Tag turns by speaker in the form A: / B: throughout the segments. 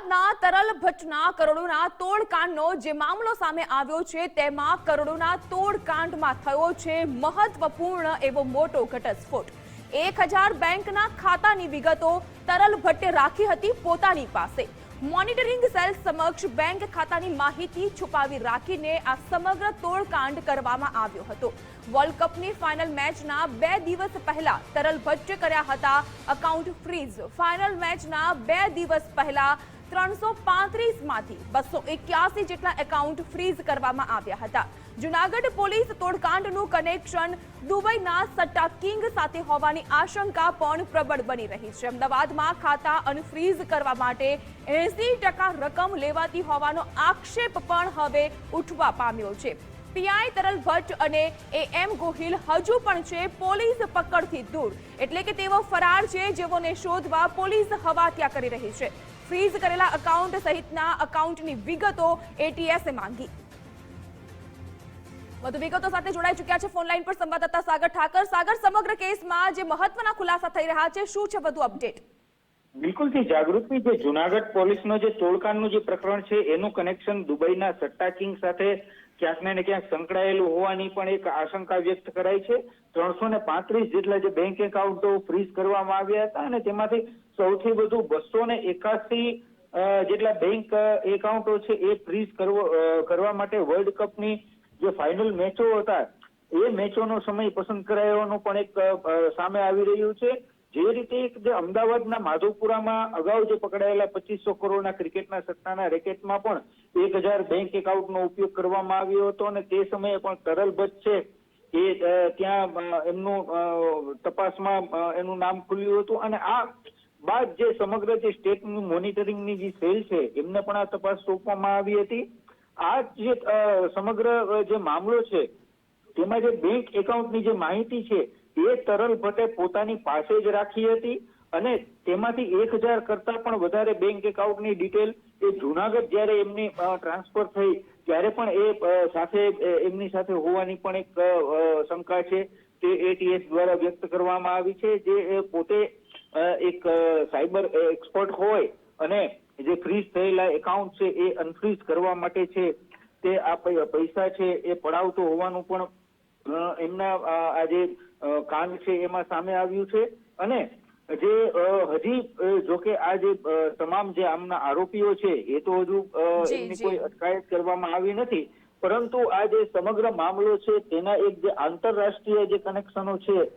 A: અમદાવાદના તરલ ભટ્ટના કરોડોના તોડકાંડનો જે મામલો સામે આવ્યો છે, તેમાં કરોડોના તોડકાંડમાં થયો છે મહત્વપૂર્ણ એવો મોટો ઘટસ્ફોટ. એક હજાર બેંકના ખાતાની વિગતો તરલ ભટ્ટે રાખી હતી પોતાની પાસે. મોનિટરિંગ સેલ સમક્ષ બેંક ખાતાની માહિતી છુપાવી રાખીને આ સમગ્ર તોડકાંડ કરવામાં આવ્યો હતો. વર્લ્ડ કપની ફાઇનલ મેચના બે દિવસ પહેલા તરલ ભટ્ટે કર્યા હતા અકાઉન્ટ ફ્રીઝ. ફાઇનલ મેચના બે દિવસ પહેલા ત્રણસો પાંત્રીસમાંથી બસો એક્યાસી જેટલા એકાઉન્ટ ફ્રીઝ કરવામાં આવ્યા હતા. જુનાગઢ પોલીસ તોડકાંડનું કનેક્શન દુબઈના સટ્ટા કિંગ સાથે હોવાની આશંકા પણ પ્રબળ બની રહી છે. અમદાવાદમાં ખાતા અનફ્રીઝ કરવા માટે એસી ટકા રકમ લેવાતી હોવાનો આક્ષેપ પણ હવે ઉઠવા પામ્યો છે. પીઆઈ તરલ ભટ્ટ અને એ એમ ગોહિલ હજુ પણ છે પોલીસ પકડથી દૂર. એટલે કે તેઓ ફરાર છે જેઓને શોધવા પોલીસ હવા ત્યાં કરી રહી છે. ફ્રીઝ કરેલા એકાઉન્ટ સહિતના એકાઉન્ટની વિગતો એટીએસે માંગી. વધુ વિગતો સાથે જોડાઈ ચુક્યા છે ફોનલાઈન પર સંવાદદાતા સાગર ઠાકર. સાગર, સમગ્ર કેસમાં જે મહત્વના ખુલાસા થઈ રહ્યા છે, શું છે વધુ અપડેટ?
B: બિલકુલથી જાગૃતિ જે જુનાગઢ પોલીસનો જે તોડકાંડનું જે પ્રકરણ છે, એનું કનેક્શન દુબઈના સટ્ટા કિંગ સાથે ક્યાંક ને ક્યાંક સંકળાયેલું હોવાની પણ એક આશંકા વ્યક્ત કરાઈ છે. ત્રણસો ને પાંત્રીસ જેટલા જે બેંક એકાઉન્ટો ફ્રીઝ કરવામાં આવ્યા હતા અને તેમાંથી સૌથી વધુ બસો ને એકાસી જેટલા બેંક એકાઉન્ટો છે એ ફ્રીઝ કરવા માટે વર્લ્ડ કપની જે ફાઇનલ મેચો હતા, એ મેચોનો સમય પસંદ કરાયોનું પણ એક સામે આવી રહ્યું છે. જે રીતે જે અમદાવાદના માધવપુરામાં અગાઉ જે પકડાયેલા પચીસો કરોડના ક્રિકેટના સટ્ટાના રેકેટમાં પણ એક હજાર બેંક એકાઉન્ટનો ઉપયોગ કરવામાં આવ્યો હતો અને તે સમયે પણ તરલ ભટ્ટ છે એ ત્યાં એમનું તપાસમાં એનું નામ ખુલ્યું હતું. અને આ બાદ જે સમગ્ર જે સ્ટેટનું મોનિટરિંગની જે સેલ છે, એમને પણ આ તપાસ સોંપવામાં આવી હતી. આ જે સમગ્ર જે મામલો છે, તેમાં જે બેંક એકાઉન્ટની જે માહિતી છે, એ તરલ ભટ્ટે પોતાની પાસે જ રાખી હતી અને તેમાંથી એક હજાર કરતા પણ વધારે બેંક એકાઉન્ટની ડિટેલ એ જુનાગઢ જ્યારે એમની ટ્રાન્સફર થઈ, ત્યારે પણ એ સાથે એમની સાથે હોવાની પણ એક શંકા છે. તે એટીએસ દ્વારા વ્યક્ત કરવામાં આવી છે, જે પોતે એક સાયબર એક્સપર્ટ હોય અને જે ફ્રીઝ થયેલા એકાઉન્ટ છે એ અનફ્રીઝ કરવા માટે છે તે આ પૈસા છે એ પડાવતો હોવાનું પણ એમના આ જે કાંડ છે એમાં સામે આવ્યું છે. અને જે હજી જોકે જો કે આ જે તમામ જે આમના આરોપીઓ છે એ તો હજુ એમની કોઈ અટકાયત કરવામાં આવી નથી. પરંતુ આ જે સમગ્ર મામલો છે તેના એક જે આંતરરાષ્ટ્રીય જે કનેક્શનો છે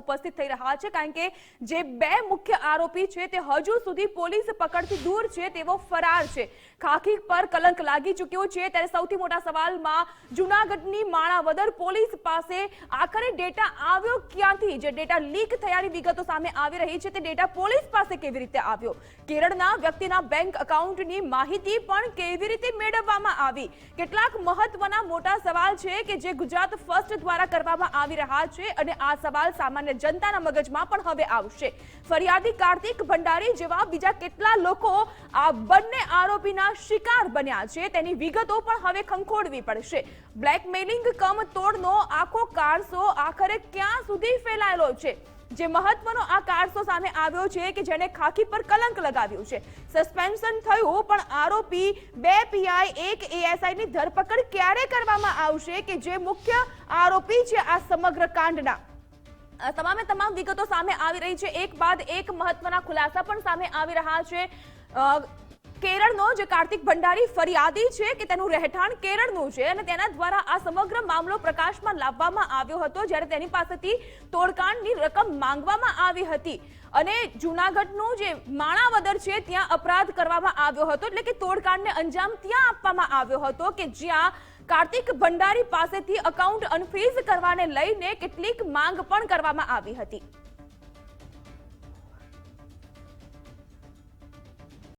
A: ઉપસ્થિત થઈ રહ્યા છે, કારણ કે જે બે મુખ્ય આરોપી છે, તે હજુ સુધી પોલીસ પકડથી દૂર છે, તેવો ફરાર છે. ખાખી પર કલંક લાગી ચૂક્યો છે, ત્યારે સૌથી મોટા સવાલમાં જુનાગઢની માણાવદર પોલીસ પાસે આખરે ડેટા આવ્યો ક્યાંથી? જે ડેટા લીક થયાની વિગતો સામે આવી રહી છે, તે ડેટા પોલીસ પાસે કેવી રીતે આવ્યો? કેરળના વ્યક્તિના બેંક એકાઉન્ટની માહિતી પણ કેવી રીતે મેળવવામાં આવી? કેટલાક મહત્વના મોટા સવાલ છે કે જે ગુજરાત ફર્સ્ટ દ્વારા કરવામાં આવી રહ્યા છે અને આ સવાલ સામાન્ય જનતાના મગજમાં પણ હવે આવશે. ફરિયાદી કાર્તિક ભંડારી જેવા બીજા કેટલા લોકો આ બંને આરોપીના શિકાર બન્યા છે તેની વિગતો પણ હવે ખંખોડવી પડશે. બ્લેકમેલિંગ કમ તોડનો આખો કારસો આખરે ક્યાં સુધી ફેલાયેલો છે? જે મહત્વનો આ કારસો સામે આવ્યો છે કે જેને ખાખી પર કલંક લગાવ્યું છે. સસ્પેન્શન થયું, પણ આરોપી બે પીઆઈ, એક એએસઆઈ ની ધરપકડ ક્યારે કરવામાં આવશે કે જે મુખ્ય આરોપી છે આ સમગ્ર કાંડના? તમામે તમામ વિગતો સામે આવી રહી છે. એક બાદ એક મહત્વના ખુલાસા પણ સામે આવી રહ્યા છે. કેરળનો જે કાર્તિક ભંડારી ફરિયાદી છે કે તેનું રહેઠાણ કેરળનું છે અને તેના દ્વારા આ સમગ્ર મામલો પ્રકાશમાં લાવવામાં આવ્યો હતો જ્યારે તેની પાસેથી તોડકાંડની રકમ માંગવામાં આવી હતી. અને જૂનાગઢનું જે માણાવદર છે ત્યાં અપરાધ કરવામાં આવ્યો હતો એટલે કે તોડકાંડને અંજામ ત્યાં આપવામાં આવ્યો હતો કે જ્યાં કાર્તિક ભંડારી પાસેથી અકાઉન્ટ અનફ્રીઝ કરવાને લઈને કેટલીક માંગ પણ કરવામાં આવી હતી.